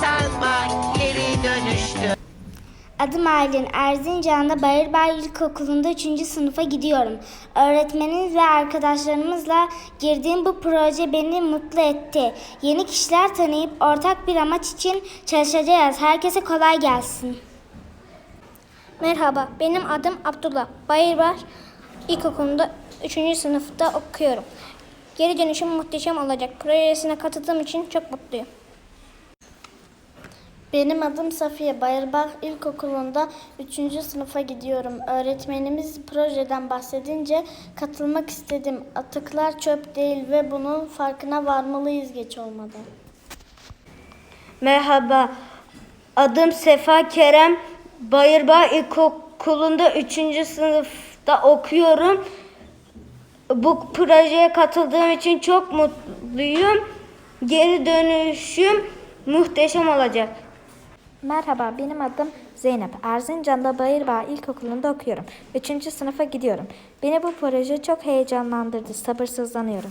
sanma geri dönüştü. Adım Aylin. Erzincan'da Bayırbağ İlkokulu'nda 3. sınıfa gidiyorum. Öğretmenimiz ve arkadaşlarımızla girdiğim bu proje beni mutlu etti. Yeni kişiler tanıyıp ortak bir amaç için çalışacağız. Herkese kolay gelsin. Merhaba, benim adım Abdullah. Bayırbar İlkokulu'nda 3. sınıfta okuyorum. Geri dönüşüm muhteşem olacak. Projesine katıldığım için çok mutluyum. Benim adım Safiye. Bayırbağ İlkokulu'nda 3. sınıfa gidiyorum. Öğretmenimiz projeden bahsedince katılmak istedim. Atıklar çöp değil ve bunun farkına varmalıyız geç olmadan. Merhaba, adım Sefa Kerem. Bayırbağ İlkokulu'nda 3. sınıfta okuyorum. Bu projeye katıldığım için çok mutluyum. Geri dönüşüm muhteşem olacak. Merhaba, benim adım Zeynep. Erzincan'da Bayırbağ İlkokulu'nda okuyorum. Üçüncü sınıfa gidiyorum. Beni bu proje çok heyecanlandırdı. Sabırsızlanıyorum.